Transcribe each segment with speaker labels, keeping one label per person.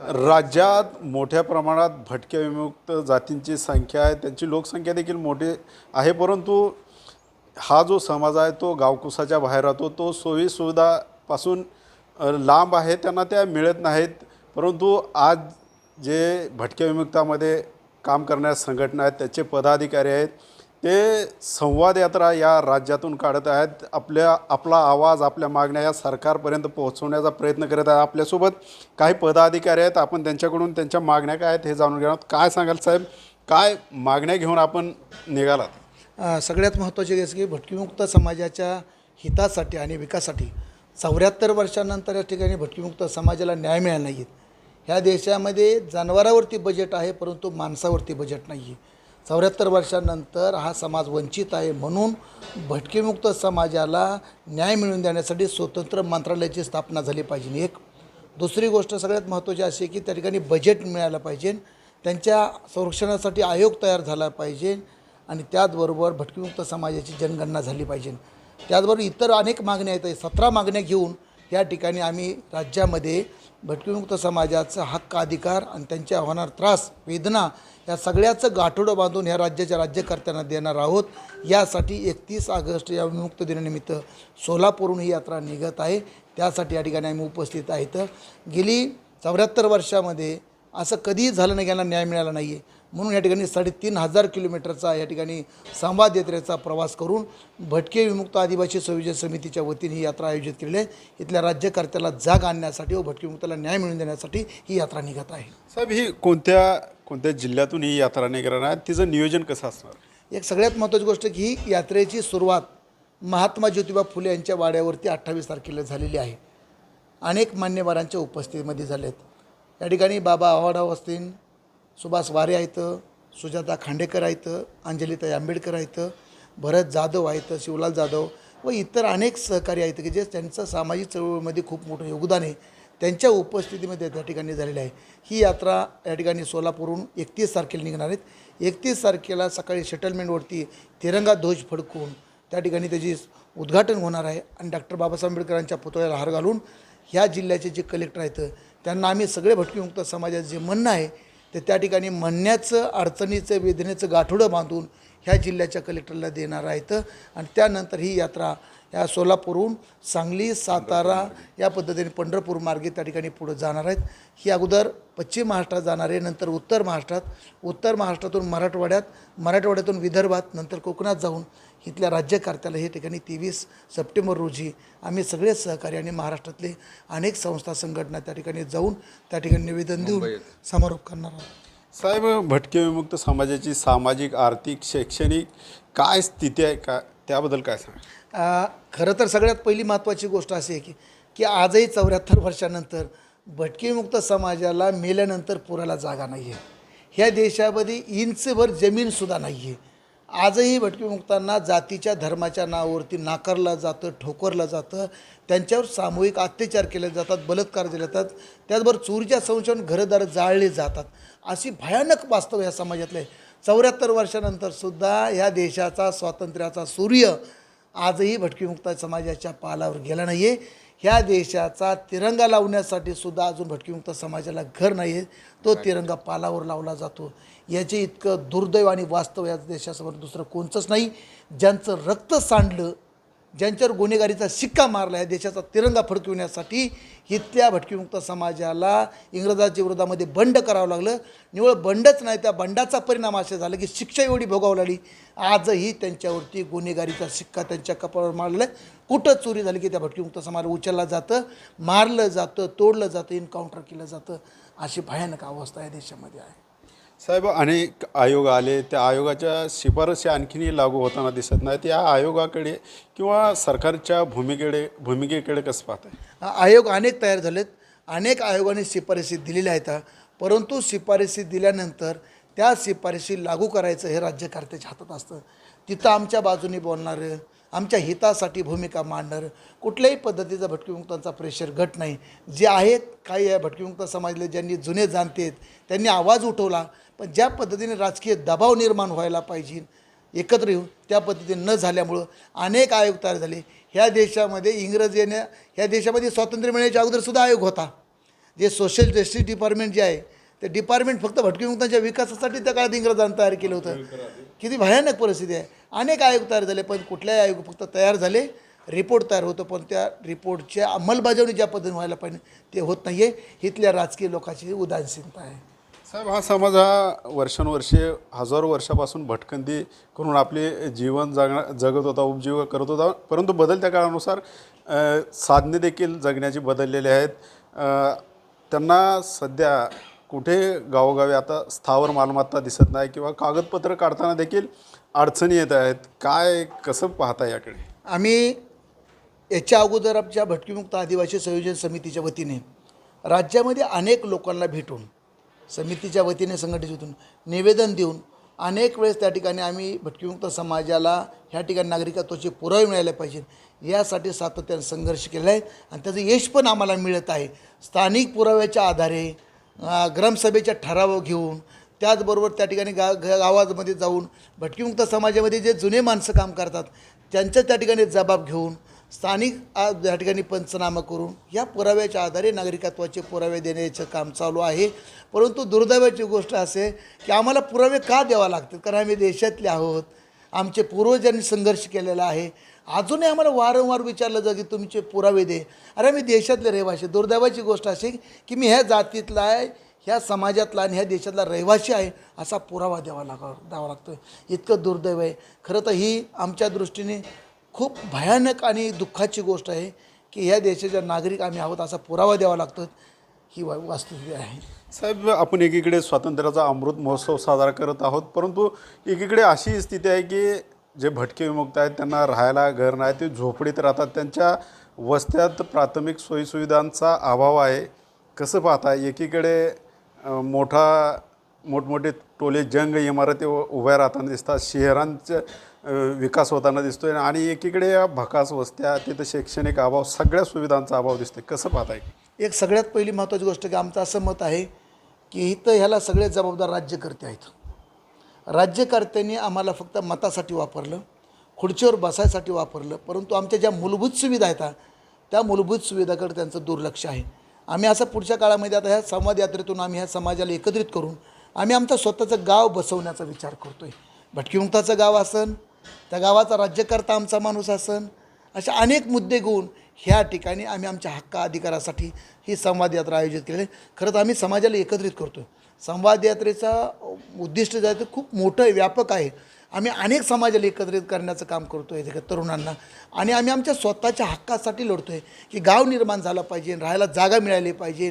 Speaker 1: राज्यात मोठ्या प्रमाणात भटक्या विमुक्त जातींची संख्या आहे. त्यांची लोकसंख्या देखील मोठी आहे परंतु हा जो समाज आहे तो गावकुसाच्या बाहेर राहतो. तो सोयी सुविधापासून लांब आहे त्यांना त्या मिळत नाहीत. परंतु आज जे भटक्या विमुक्तामध्ये काम करणाऱ्या संघटना आहेत त्याचे पदाधिकारी आहेत ते संवाद यात्रा या राज्यातून काढत आहेत. आपल्या आपला आवाज आपल्या मागण्या या सरकारपर्यंत पोहोचवण्याचा प्रयत्न करत आहे आपल्यासोबत काही पदाधिकारी आहेत. आपण त्यांच्याकडून त्यांच्या मागण्या काय आहेत हे जाणून घेणार आहोत. काय सांगाल साहेब? काय मागण्या घेऊन आपण निघालात?
Speaker 2: सगळ्यात महत्त्वाची गोष्ट की भटकीमुक्त समाजाच्या हितासाठी आणि विकासासाठी चौऱ्याहत्तर वर्षानंतर या ठिकाणी भटकीमुक्त समाजाला न्याय मिळाला नाही ह्या देशामध्ये जनावरावरती बजेट आहे परंतु माणसावरती बजेट नाही आहे चौऱ्याहत्तर वर्षानंतर हा समाज वंचित आहे म्हणून भटकीमुक्त समाजाला न्याय मिळवून देण्यासाठी स्वतंत्र मंत्रालयाची स्थापना झाली पाहिजे. एक दुसरी गोष्ट सगळ्यात महत्त्वाची अशी आहे की त्या ठिकाणी बजेट मिळालं पाहिजे. त्यांच्या संरक्षणासाठी आयोग तयार झाला पाहिजे. आणि त्याचबरोबर भटकीमुक्त समाजाची जनगणना झाली पाहिजे. त्याचबरोबर इतर अनेक मागण्या आहेत. सतरा मागण्या घेऊन या ठिकाणी आम्ही राज्यामध्ये भटकीमुक्त समाजाचा हक्क अधिकार आणि त्यांच्या होणार त्रास वेदना या सगळ्याचं गाठोडं बांधून ह्या राज्याच्या राज्यकर्त्यांना देणार आहोत. यासाठी एकतीस ऑगस्ट या विमुक्त दिनानिमित्त सोलापूरहून ही यात्रा निघत आहे. त्यासाठी या ठिकाणी आम्ही उपस्थित आहेत गेली चौऱ्याहत्तर वर्षामध्ये असं कधीही झालं नाही यांना न्याय मिळाला नाही आहे म्हणून या ठिकाणी साडेतीन हजार किलोमीटरचा या ठिकाणी संवाद यात्रेचा प्रवास करून भटके विमुक्त आदिवासी संयोजन समितीच्या वतीने ही यात्रा आयोजित केलेली आहे. इथल्या राज्यकर्त्याला जाग आणण्यासाठी व भटके विमुक्ताला न्याय मिळवून देण्यासाठी ही यात्रा निघत आहे.
Speaker 1: साहेब ही कोणत्या कोणत्या जिल्ह्यातून ही यात्रा निघणार आहे? तिचं नियोजन कसं असणार?
Speaker 2: एक सगळ्यात महत्त्वाची गोष्ट की ही यात्रेची सुरुवात महात्मा ज्योतिबा फुले यांच्या वाड्यावरती अठ्ठावीस तारखेला झालेली आहे. अनेक मान्यवरांच्या उपस्थितीमध्ये झालेत. या ठिकाणी बाबा आव्हाडाव असतील सुभाष वारे आहेत सुजाता खांडेकर आहेत अंजलिताई आंबेडकर आहेत भरत जाधव आहेत शिवलाल जाधव व इतर अनेक सहकारी आहेत की जे त्यांचं सामाजिक चळवळीमध्ये खूप मोठं योगदान आहे. त्यांच्या उपस्थितीमध्ये त्या ठिकाणी झालेली आहे. ही यात्रा या ठिकाणी सोलापूरहून एकतीस तारखेला निघणार आहेत एकतीस तारखेला सकाळी शटलमेंटवरती तिरंगा ध्वज फडकून त्या ठिकाणी त्याची उद्घाटन होणार आहे. आणि डॉक्टर बाबासाहेब आंबेडकरांच्या पुतळ्याला हार घालून ह्या जिल्ह्याचे जे कलेक्टर आहेत त्यांना आम्ही सगळे भटकीमुक्त समाजाचं जे म्हणणं आहे ते त्या ठिकाणी म्हणण्याचं अडचणीचं वेदनेचं गाठोडं बांधून ह्या जिल्ह्याच्या कलेक्टरला देणार आहेत. आणि त्यानंतर ही यात्रा या सोलापूरहून सांगली सातारा या पद्धतीने पंढरपूर मार्गे त्या ठिकाणी पुढे जाणार आहेत. ही अगोदर पश्चिम महाराष्ट्रात जाणार आहे नंतर उत्तर महाराष्ट्रात. उत्तर महाराष्ट्रातून मराठवाड्यात मराठवाड्यातून विदर्भात नंतर कोकणात जाऊन इथल्या राज्यकर्त्याला हे ठिकाणी तेवीस सप्टेंबर रोजी आम्ही सगळे सहकारी आणि महाराष्ट्रातले अनेक संस्था संघटना त्या ठिकाणी जाऊन त्या ठिकाणी निवेदन देऊन समारोप करणार आहोत.
Speaker 1: साहेब भटके विमुक्त समाजाची सामाजिक आर्थिक शैक्षणिक काय स्थिती आहे? का त्याबद्दल काय सांगा
Speaker 2: खरं तर सगळ्यात पहिली महत्त्वाची गोष्ट अशी आहे की की आजही चौऱ्याहत्तर वर्षानंतर भटकीमुक्त समाजाला मेल्यानंतर पुराला जागा नाही आहे ह्या देशामध्ये इंचभर जमीनसुद्धा नाही आहे आजही भटकीमुक्तांना जातीच्या धर्माच्या नावावरती नाकारलं जातं ठोकरलं जातं. त्यांच्यावर सामूहिक अत्याचार केले जातात बलात्कार दिले जातात. त्याचबरोबर चोरीच्या संशोधन घरदार जाळले जातात. अशी भयानक वास्तव या समाजातले चौऱ्याहत्तर वर्षानंतरसुद्धा ह्या देशाचा स्वातंत्र्याचा सूर्य आजही भटकीमुक्त समाजाच्या पालावर गेला नाही आहे ह्या देशाचा तिरंगा लावण्यासाठी सुद्धा अजून भटकीमुक्त समाजाला घर नाही आहे तो तिरंगा पालावर लावला जातो. याचे इतकं दुर्दैव आणि वास्तव या देशासमोर दुसरं कोणचंच नाही. ज्यांचं रक्त सांडलं ज्यांच्यावर गुन्हेगारीचा शिक्का मारला आहे देशाचा तिरंगा फडकविण्यासाठी इथल्या भटकीमुक्त समाजाला इंग्रजांच्या विरोधामध्ये बंड करावं लागलं. निवळ बंडच नाही त्या बंडाचा परिणाम असा झाला की शिक्षा एवढी भोगावं लागली. आजही त्यांच्यावरती गुन्हेगारीचा शिक्का त्यांच्या कपाळावर मारला आहे. कुठं चोरी झाली की त्या भटकीमुक्त समाज उचलला जातं? मारलं जातं तोडलं जातं एन्काउंटर केलं जातं? अशी भयानक अवस्था या देशामध्ये आहे.
Speaker 1: साहेब अनेक आयोग आले. त्या आयोगाच्या शिफारसी आणखीनही लागू होताना दिसत नाहीत. या आयोगाकडे किंवा सरकारच्या भूमिकेकडे भूमिकेकडे कसं पाहत आहे
Speaker 2: आयोग अनेक तयार झालेत. अनेक आयोगाने शिफारसी दिलेल्या आहेत. परंतु शिफारसी दिल्यानंतर त्या शिफारशी लागू करायचं हे राज्यकर्त्याच्या हातात असतं. तिथं आमच्या बाजूने बोलणारं आमच्या हितासाठी भूमिका मांडणारं कुठल्याही पद्धतीचा भटकीमुक्तांचा प्रेशर घट नाही. जे आहेत काही आहे भटकीमुक्त समाजले ज्यांनी जुने जाणते आहेत त्यांनी आवाज उठवला पण ज्या पद्धतीने राजकीय दबाव निर्माण व्हायला पाहिजे एकत्र येऊन त्या पद्धतीने न झाल्यामुळं अनेक आयोग तयार झाले. ह्या देशामध्ये इंग्रज येण्या ह्या देशामध्ये स्वातंत्र्य मिळण्याच्या अगोदरसुद्धा आयोग होता. जे सोशल जस्टिस डिपार्टमेंट जे आहे ते डिपार्टमेंट फक्त भटकीमुक्तांच्या विकासासाठी त्या काळात इंग्रजांनी तयार केलं होतं. किती भयानक परिस्थिती आहे. अनेक आयोग तयार झाले पण कुठल्याही आयोग फक्त तयार झाले रिपोर्ट तयार होतो पण त्या रिपोर्टच्या अंमलबजावणी ज्या पद्धतीने व्हायला पाहिजे ते होत नाही आहे इथल्या राजकीय लोकांची उदासीनता आहे.
Speaker 1: साहेब हा समाज हा वर्षानुवर्षे हजारो वर्षापासून भटकंती करून आपले जीवन जगणा जगत होता उपजीविका करत होता परंतु बदलत्या काळानुसार साधने देखील जगण्याची बदललेली आहेत. त्यांना सध्या कुठे गावोगावी आता स्थावर मालमत्ता दिसत नाही किंवा कागदपत्र काढताना देखील अडचणी येत आहेत काय कसं पाहता याकडे?
Speaker 2: आम्ही याच्या अगोदर आमच्या भटकीमुक्त आदिवासी संयोजन समितीच्या वतीने राज्यामध्ये अनेक लोकांना भेटून समितीच्या वतीने संघटनेतून निवेदन देऊन अनेक वेळेस त्या ठिकाणी आम्ही भटकीमुक्त समाजाला ह्या ठिकाणी नागरिकत्वाचे पुरावे मिळाले पाहिजेत यासाठी सातत्याने संघर्ष केला आहे आणि त्याचं यश पण आम्हाला मिळत आहे. स्थानिक पुराव्याच्या आधारे ग्रामसभेच्या ठराव घेऊन त्याचबरोबर त्या ठिकाणी गा गावामध्ये जाऊन भटकीमुक्त समाजामध्ये जे जुने माणसं काम करतात त्यांच्या त्या ठिकाणी जबाब घेऊन स्थानिक या ठिकाणी पंचनामा करून या पुराव्याच्या आधारे नागरिकत्वाचे पुरावे देण्याचं काम चालू आहे. परंतु दुर्दैवाची गोष्ट असे की आम्हाला पुरावे का द्यावा लागतात? कारण आम्ही देशातले आहोत. आमचे पूर्वजांनी संघर्ष केलेला आहे. अजूनही आम्हाला वारंवार विचारलं जातं की तुमचे पुरावे दे. अरे मी देशातले रहिवासी दुर्दैवाची गोष्ट अशी की मी ह्या जातीतला आहे ह्या समाजातला आणि ह्या देशातला रहिवासी आहे असा पुरावा द्यावा लागा द्यावा लागतो इतकं दुर्दैव आहे. खरं तर ही आमच्या दृष्टीने खूप भयानक आणि दुःखाची गोष्ट आहे की ह्या देशाच्या नागरिक आम्ही आहोत असा पुरावा द्यावा लागतो ही वा वास्तविकता आहे.
Speaker 1: साहेब आपण एकीकडे स्वातंत्र्याचा अमृत महोत्सव साजरा करत आहोत परंतु एकीकडे अशी स्थिती आहे की जे भटके विमुक्त आहेत त्यांना राहायला घर नाही ते झोपडीत राहतात. त्यांच्या वस्त्यात प्राथमिक सोयीसुविधांचा अभाव आहे. कसं पाहता एकीकडे मोठा मोठमोठे टोले जंग इमारती उभ्या राहताना दिसतात. शहरांचा विकास होताना दिसतोय आणि एकीकडे या भकास वस्त्या तिथं शैक्षणिक अभाव सगळ्या सुविधांचा अभाव दिसतोय. कसं पाहताय?
Speaker 2: एक सगळ्यात पहिली महत्त्वाची गोष्ट की आमचं असं मत आहे की इथं ह्याला सगळे जबाबदार राज्यकर्ते आहेत. राज्यकर्त्यांनी आम्हाला फक्त मतासाठी वापरलं खुर्चीवर बसायसाठी वापरलं परंतु आमच्या ज्या मूलभूत सुविधा आहेत त्या मूलभूत सुविधाकडे त्यांचं दुर्लक्ष आहे. आम्ही असं पुढच्या काळामध्ये आता ह्या संवाद यात्रेतून आम्ही ह्या समाजाला एकत्रित करून आम्ही आमचं स्वतःचं गाव बसवण्याचा विचार करतो आहे भटकीमुक्ताचं गाव असन त्या गावाचा राज्यकर्ता आमचा माणूस असन अशा अनेक मुद्दे घेऊन ह्या ठिकाणी आम्ही आमच्या हक्का अधिकारासाठी ही संवाद यात्रा आयोजित केली आहे. खरं तर आम्ही समाजाला एकत्रित करतो संवाद यात्रेचा उद्दिष्ट जे आहे ते खूप मोठं आहे व्यापक आहे. आम्ही अनेक समाजाला एकत्रित करण्याचं काम करतो आहे तरुणांना. आणि आम्ही आमच्या स्वतःच्या हक्कासाठी लढतो आहे की गाव निर्माण झालं पाहिजे राहायला जागा मिळाली पाहिजे.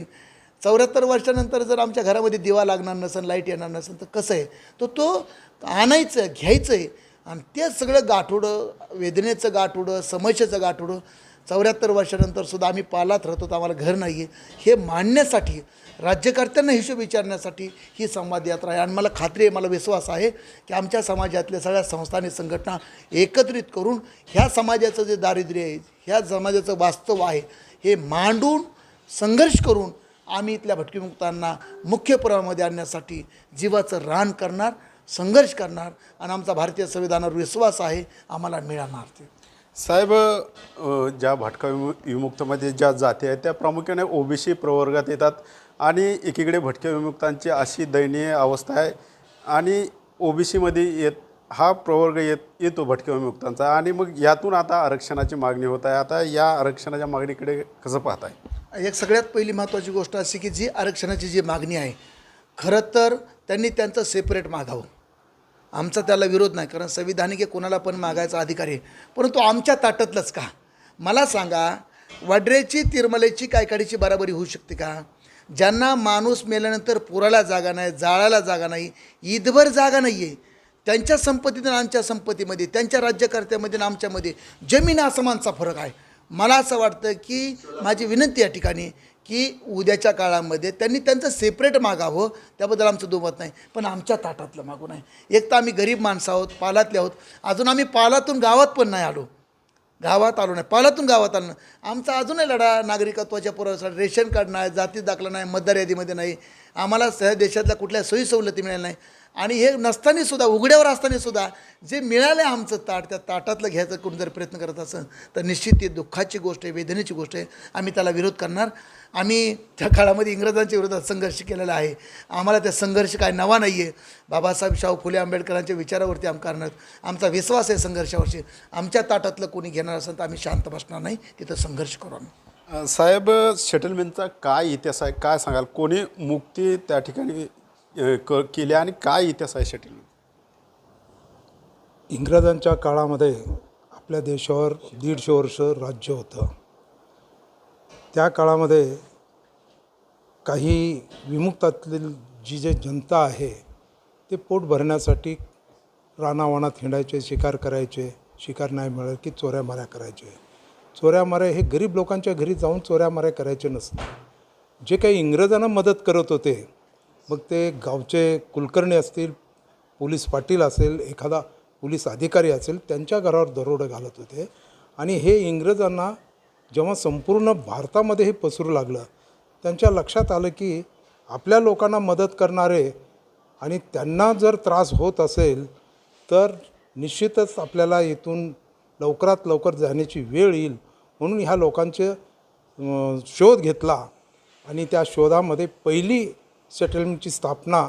Speaker 2: चौऱ्याहत्तर वर्षानंतर जर आमच्या घरामध्ये दिवा लागणार नसेल लाइट येणार नसेल तर कसं आहे? तर तो आणायचं घ्यायचं आहे. आणि ते सगळं गाठोडं वेदनेचं गाठोडं समस्येचं गाठोडं चौऱ्याहत्तर वर्षानंतर सुद्धा आम्ही पालात राहतो तर आम्हाला घर नाही आहे हे मांडण्यासाठी राज्यकर्त्यांना हिशोब विचारण्यासाठी ही संवाद यात्रा आहे. आणि मला खात्री आहे मला विश्वास आहे की आमच्या समाजातल्या सगळ्या संस्था आणि संघटना एकत्रित करून ह्या समाजाचं जे दारिद्र्य आहे ह्या समाजाचं वास्तव आहे हे मांडून संघर्ष करून आम्ही इथल्या भटकीमुक्तांना मुख्य पुराव्यामध्ये आणण्यासाठी जीवाचं रान करणार संघर्ष करणार. आणि आमचा भारतीय संविधानावर विश्वास आहे आम्हाला मिळणार ते.
Speaker 1: साहेब ज्या भटका विमु विमुक्तमध्ये ज्या जाती आहेत त्या प्रामुख्याने ओबीसी प्रवर्गात येतात आणि एकीकडे भटक्या विमुक्तांची अशी दयनीय अवस्था आहे आणि ओबीसीमध्ये येत हा प्रवर्ग येत येतो भटक्या विमुक्तांचा. आणि मग यातून आता आरक्षणाची मागणी होत आहे. आता या आरक्षणाच्या मागणीकडे कसं पाहताय?
Speaker 2: एक सगळ्यात पहिली महत्त्वाची गोष्ट अशी की जी आरक्षणाची जी मागणी आहे खरं तर त्यांनी त्यांचं सेपरेट मागावं. आमचा त्याला विरोध नाही कारण संविधानिक हे कोणाला पण मागायचा अधिकार आहे. परंतु आमच्या ताटातलंच का? मला सांगा वड्रेची तिरमलेची कायकाडीची बराबरी होऊ शकते का? ज्यांना माणूस मेल्यानंतर पुराला जागा नाही जाळाला जागा नाही ईदभर जागा नाही आहे त्यांच्या संपत्तीत आमच्या संपत्तीमध्ये त्यांच्या राज्यकर्त्यामध्ये आणि आमच्यामध्ये जमीन आसमानचा फरक आहे. मला असं वाटतं की माझी विनंती या ठिकाणी की उद्याच्या काळामध्ये त्यांनी त्यांचं सेपरेट मागावं त्याबद्दल आमचं दुमत नाही. पण आमच्या ताटातलं मागू नाही एक तर आम्ही गरीब माणसं आहोत पालातले आहोत. अजून आम्ही पालातून गावात पण नाही आलो. गावात आलो नाही. पालातून गावात आलो नाही. आमचा अजूनही लढा नागरिकत्वाच्या पुराव्यासाठी रेशन कार्ड नाही जाती दाखला नाही मतदार यादीमध्ये नाही. आम्हाला सह देशातल्या कुठल्या सोयी सवलती मिळाल्या नाही. आणि हे नसताना सुद्धा उघड्यावर असताना सुद्धा जे मिळालं आमचं ताट त्या ताटातलं घ्यायचा कोणी जर प्रयत्न करत असेल तर निश्चित ती दुःखाची गोष्ट आहे वेदनेची गोष्ट आहे आम्ही त्याला विरोध करणार. आम्ही त्या काळामध्ये इंग्रजांच्या विरोधात संघर्ष केलेला आहे. आम्हाला त्या संघर्ष काय नवा नाही आहे बाबासाहेब शाहू फुले आंबेडकरांच्या विचारावरती आम करणार. आमचा विश्वास आहे संघर्षावरची आमच्या ताटातलं कोणी घेणार असेल तर आम्ही शांत बसणार नाही. तिथं संघर्ष करू आम्ही.
Speaker 1: साहेब सेटलमेंटचा काय इतिहास आहे? काय सांगाल? कोणी मुक्ती त्या ठिकाणी क केल्या आणि काय इतिहास आहे शटील
Speaker 3: इंग्रजांच्या काळामध्ये आपल्या देशावर दीडशे वर्ष राज्य होतं. त्या काळामध्ये काही विमुक्तातील जी जे जनता आहे ते पोट भरण्यासाठी रानावानात हिंडायचे शिकार करायचे शिकार नाही मिळालं की चोऱ्यामाऱ्या करायचे. चोऱ्यामाऱ्या हे गरीब लोकांच्या घरी जाऊन चोऱ्यामाऱ्या करायचे नसते. जे काही इंग्रजांना मदत करत होते मग ते गावचे कुलकर्णी असतील पोलीस पाटील असेल एखादा पोलीस अधिकारी असेल त्यांच्या घरावर दरोडे घालत होते. आणि हे इंग्रजांना जेव्हा संपूर्ण भारतामध्ये हे पसरू लागलं त्यांच्या लक्षात आलं की आपल्या लोकांना मदत करणारे आणि त्यांना जर त्रास होत असेल तर निश्चितच आपल्याला इथून लवकरात लवकर जाण्याची वेळ येईल म्हणून ह्या लोकांचे शोध घेतला. आणि त्या शोधामध्ये पहिली सेटलमेंटची स्थापना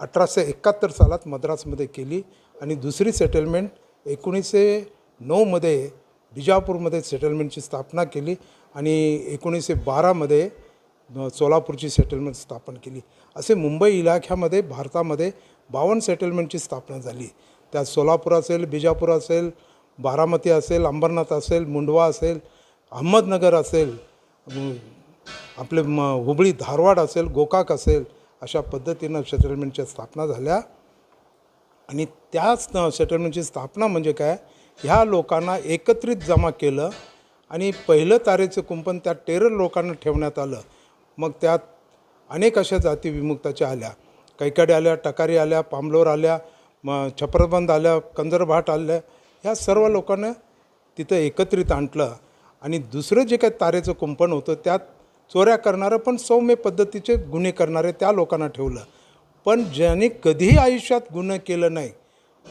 Speaker 3: अठराशे एकाहत्तर सालात मद्रासमध्ये केली आणि दुसरी सेटलमेंट एकोणीसशे नऊमध्ये बिजापूरमध्ये सेटलमेंटची स्थापना केली आणि एकोणीसशे बारामध्ये सोलापूरची सेटलमेंट स्थापन केली. असे मुंबई इलाख्यामध्ये भारतामध्ये बावन्न सेटलमेंटची स्थापना झाली. त्यात सोलापूर असेल बिजापूर असेल बारामती असेल अंबरनाथ असेल मुंडवा असेल अहमदनगर असेल आपले म हुबळी धारवाड असेल गोकाक असेल अशा पद्धतीनं सेटलमेंटच्या स्थापना झाल्या. आणि त्याच सेटलमेंटची स्थापना म्हणजे काय? ह्या लोकांना एकत्रित जमा केलं आणि पहिलं तारेचं कुंपण त्या टेरर लोकांना ठेवण्यात आलं. मग त्यात अनेक अशा जाती विमुक्ताच्या आल्या. कैकाडी आल्या टकारी आल्या पांबलोर आल्या म छपरबंद आल्या कंजरभाट आल्या. ह्या सर्व लोकांना तिथं एकत्रित आणलं. आणि दुसरं जे काही तारेचं कुंपण होतं त्यात चोऱ्या करणारं पण सौम्य पद्धतीचे गुन्हे करणारे त्या लोकांना ठेवलं. पण ज्याने कधीही आयुष्यात गुन्हा केलं नाही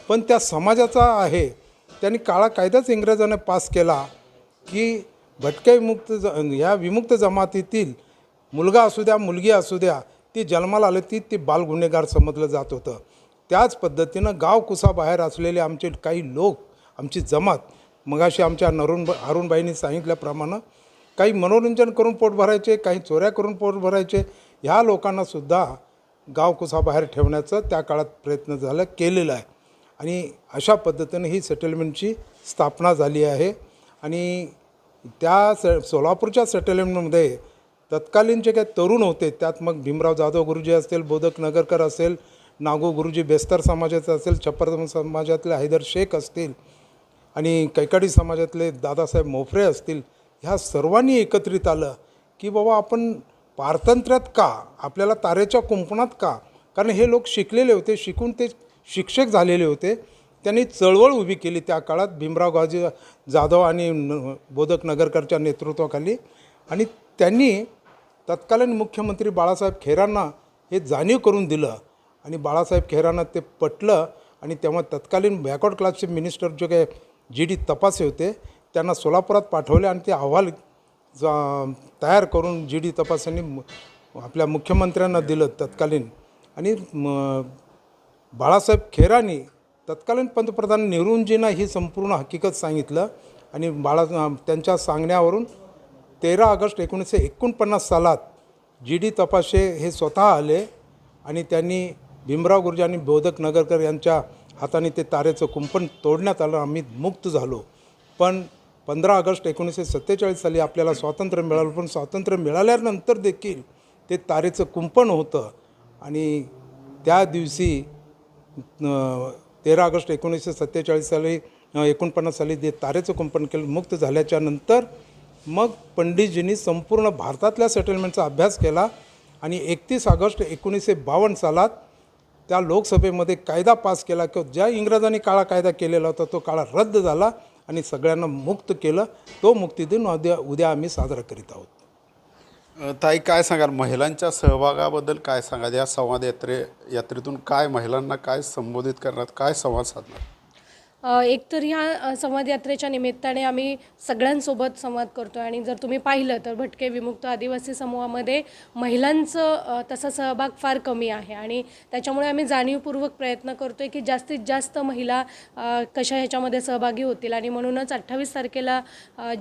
Speaker 3: पण त्या समाजाचा आहे त्यांनी काळा कायदाच इंग्रजांना पास केला की भटक्या विमुक्त ज ह्या विमुक्त जमातीतील मुलगा असू द्या मुलगी असू द्या ती जन्माला आली ती ती बाल गुन्हेगार समजलं जात होतं. त्याच पद्धतीनं गावकुसाबाहेर असलेले आमचे काही लोक आमची जमात मगाशी आमच्या नरुण अरुणबाईंनी सांगितल्याप्रमाणे काही मनोरंजन करून पोट भरायचे काही चोऱ्या करून पोट भरायचे ह्या लोकांनासुद्धा गावकुसाबाहेर ठेवण्याचं ठेवण्याचा त्या काळात प्रयत्न झाला केलेला आहे. आणि अशा पद्धतीनं ही सेटलमेंटची स्थापना झाली आहे. आणि त्या स सोलापूरच्या सेटलमेंटमध्ये तत्कालीन जे काही तरुण होते त्यात मग भीमराव जाधव गुरुजी असतील बोधक नगरकर असेल नागो गुरुजी बेस्तर समाजाचे असेल छप्पर समाजातले हैदर शेख असतील आणि कैकाडी समाजातले दादासाहेब मोफरे असतील ह्या सर्वांनी एकत्रित आलं की बाबा आपण पारतंत्र्यात का? आपल्याला तारेच्या कुंपणात का? कारण हे लोक शिकलेले होते शिकून ते शिक्षक झालेले होते. त्यांनी चळवळ उभी केली त्या काळात भीमराव गाजी जाधव आणि न बोधक नगरकरच्या नेतृत्वाखाली. आणि त्यांनी तत्कालीन मुख्यमंत्री बाळासाहेब खेरांना हे जाणीव करून दिलं. आणि बाळासाहेब खेरांना ते पटलं. आणि तेव्हा तत्कालीन बॅकवर्ड क्लासचे मिनिस्टर जे काही जी डी तपासे होते त्यांना सोलापुरात पाठवले आणि ते अहवाल जा तयार करून जी डी तपासांनी आपल्या मुख्यमंत्र्यांना दिलं तत्कालीन. आणि म बाळासाहेब खेरानी तत्कालीन पंतप्रधान नेहरूंजींना ही संपूर्ण हकीकत सांगितलं. आणि बाळा त्यांच्या सांगण्यावरून तेरा ऑगस्ट एकोणीसशे एकोणपन्नास सालात जी डी तपाशे हे स्वतः आले आणि त्यांनी भीमराव गुरुजी आणि बोधक नगरकर यांच्या हाताने ते तारेचं कुंपण तोडण्यात आलं. आम्ही मुक्त झालो. पण पंधरा ऑगस्ट एकोणीसशे सत्तेचाळीस साली आपल्याला स्वातंत्र्य मिळालं. पण स्वातंत्र्य मिळाल्यानंतर देखील ते तारेचं कुंपण होतं. आणि त्या दिवशी तेरा ऑगस्ट एकोणीसशे सत्तेचाळीस साली एकोणपन्नास साली ते तारेचं कुंपण केलं मुक्त झाल्याच्यानंतर मग पंडितजींनी संपूर्ण भारतातल्या सेटलमेंटचा अभ्यास केला. आणि एकतीस ऑगस्ट एकोणीसशे बावन्न सालात त्या लोकसभेमध्ये कायदा पास केला. किंवा ज्या इंग्रजांनी काळा कायदा केलेला होता तो काळा रद्द झाला. आणि सगळ्यांना मुक्त केलं तो मुक्तिदिन उद्या उद्या आम्ही साजरा करीत आहोत.
Speaker 1: ताई काय सांगाल? महिलांच्या सहभागाबद्दल काय सांगाल? या संवाद यात्रे यात्रेतून काय महिलांना काय संबोधित करणार? काय संवाद साधणार?
Speaker 4: एकतर एक तर ह्या संवाद यात्रेच्या निमित्ताने आम्ही सगळ्यांसोबत संवाद करतो आणि जर तुम्ही पाहिलं तर भटके विमुक्त आदिवासी समूहामध्ये महिलांचं तसा सहभाग फार कमी आहे आणि त्याच्यामुळे आम्ही जाणीवपूर्वक प्रयत्न करतो आहे की जास्तीत जास्त महिला कशा ह्याच्यामध्ये सहभागी होतील आणि म्हणूनच अठ्ठावीस तारखेला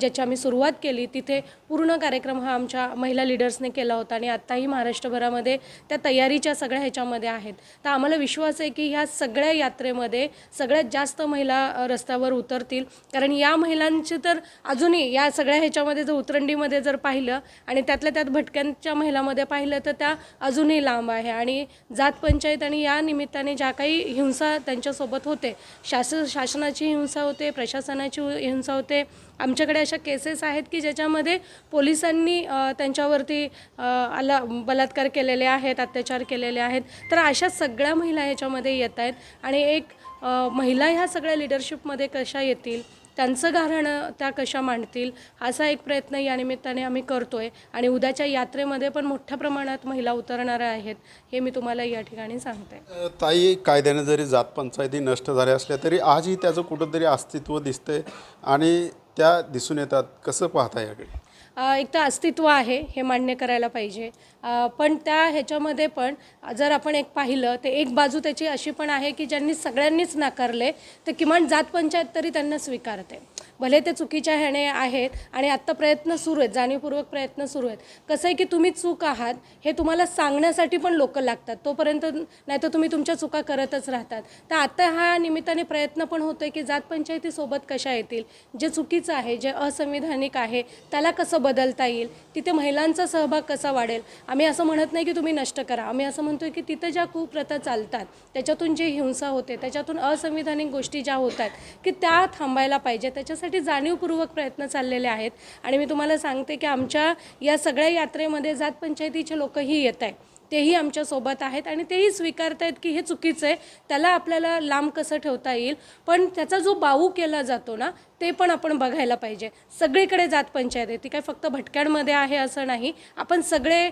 Speaker 4: ज्याची आम्ही सुरुवात केली तिथे पूर्ण कार्यक्रम हा आमच्या महिला लिडर्सने केला होता आणि आत्ताही महाराष्ट्रभरामध्ये त्या तयारीच्या सगळ्या ह्याच्यामध्ये आहेत. तर आम्हाला विश्वास आहे की ह्या सगळ्या यात्रेमध्ये सगळ्यात जास्त महिला महिला रस्त्यावर उतरतील. कारण या महिलांची तर अजूनही या सगळ्या ह्याच्यामध्ये जर उतरंडीमध्ये जर पाहिलं आणि त्यातल्या त्यात भटक्यांच्या महिलामध्ये पाहिलं तर त्या अजूनही लांब आहे. आणि जात पंचायत आणि या निमित्ताने ज्या काही हिंसा त्यांच्यासोबत होते शास शासनाची हिंसा होते प्रशासनाची हिंसा होते आमच्याकडे अशा केसेस आहेत की ज्याच्यामध्ये पोलिसांनी त्यांच्यावरती आला बलात्कार केलेले आहेत अत्याचार केलेले आहेत. तर अशा सगळ्या महिला ह्याच्यामध्ये येत आहेत. आणि एक महिला ह्या सगळ्या लिडरशिपमध्ये कशा येतील त्यांचं गारणं त्या कशा मांडतील असा एक प्रयत्न या निमित्ताने आम्ही करतो आहे आणि उद्याच्या यात्रेमध्ये पण मोठ्या प्रमाणात महिला उतरणाऱ्या आहेत हे मी तुम्हाला या ठिकाणी सांगते.
Speaker 1: ताई कायद्याने जरी जात पंचायती नष्ट झाल्या असल्या तरी आजही त्याचं कुठंतरी अस्तित्व दिसतंय आणि त्या दिसून येतात. कसं पाहता याकडे?
Speaker 4: एक तर अस्तित्व आहे हे मान्य करायला पाहिजे. पण त्या ह्याच्यामध्ये पण जर आपण एक पाहिलं तर एक बाजू त्याची अशी पण आहे की ज्यांनी सगळ्यांनीच नाकारले तर किमान जात पंचायत तरी त्यांना स्वीकारते. भले ते चुकीच्या ह्याने आहेत आणि आत्ता प्रयत्न सुरू आहेत जाणीवपूर्वक प्रयत्न सुरू आहेत. कसं आहे की तुम्ही चूक आहात हे तुम्हाला सांगण्यासाठी पण लोक लागतात. तोपर्यंत नाही तर तुम्ही तुमच्या चुका करतच राहतात. तर आत्ता ह्या निमित्ताने प्रयत्न पण होतोय की जात पंचायतीसोबत कशा येतील? जे चुकीचं आहे जे असंविधानिक आहे त्याला कसं बदलता येईल? तिथे महिलांचा सहभाग कसा वाढेल? आम्ही असं म्हणत नाही की तुम्ही नष्ट करा. आम्ही असं म्हणतो की तिथं ज्या कुप्रथा चालतात त्याच्यातून जी हिंसा होते त्याच्यातून असंविधानिक गोष्टी ज्या होतात की त्या थांबायला पाहिजे. त्याच्यासाठी जाणीवपूर्वक प्रयत्न चाललेले आहेत. आणि मी तुम्हाला सांगते की आमच्या या सगळ्या यात्रेमध्ये जात पंचायतीचे लोकही येत आहे तेही आमच्यासोबत आहेत आणि तेही स्वीकारत आहेत की हे चुकीचं आहे. त्याला आपल्याला लांब कसं ठेवता येईल? पण त्याचा जो बाऊ केला जातो ना ते पण आपण बघायला पाहिजे. सगळीकडे जात पंचायत आहे. ती काय फक्त भटक्यांमध्ये आहे असं नाही. आपण सगळे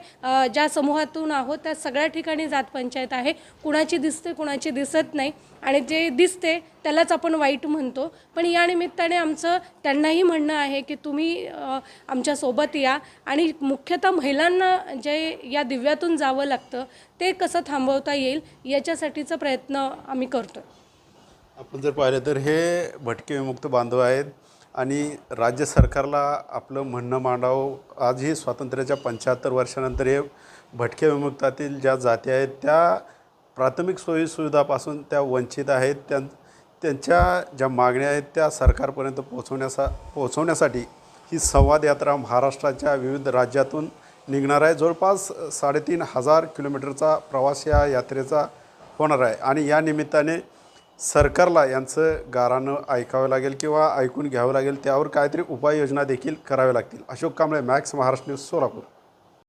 Speaker 4: ज्या समूहातून आहोत त्या सगळ्या ठिकाणी जात पंचायत आहे. कुणाची दिसते कुणाची दिसत नाही. आणि जे दिसते त्यालाच आपण वाईट म्हणतो. पण या निमित्ताने आमचं त्यांनाही म्हणणं आहे की तुम्ही आमच्यासोबत या. आणि मुख्यतः महिलांना जे या दिव्यातून जावं लागतं ते कसं थांबवता येईल याच्यासाठीचा प्रयत्न आम्ही करतो
Speaker 1: आपण जर पाहिलं तर हे भटके विमुक्त बांधव आहेत आणि राज्य सरकारला आपलं म्हणणं मांडावं. आजही स्वातंत्र्याच्या पंच्याहत्तर वर्षानंतर हे भटके विमुक्तातील ज्या जाती आहेत त्या प्राथमिक सोयीसुविधापासून त्या वंचित आहेत त्यां त्यांच्या ज्या मागण्या आहेत त्या सरकारपर्यंत पोहोचवण्यासा पोहोचवण्यासाठी ही संवाद यात्रा महाराष्ट्राच्या विविध राज्यातून निघणार आहे. जवळपास साडेतीन हजार किलोमीटरचा प्रवास या यात्रेचा होणार आहे आणि या निमित्ताने सरकारला यांचं गारानं ऐकावं लागेल किंवा ऐकून घ्यावं लागेल त्यावर काहीतरी उपाययोजना देखील कराव्या लागतील. Ashok Kamble Max Maharashtra news Solapur.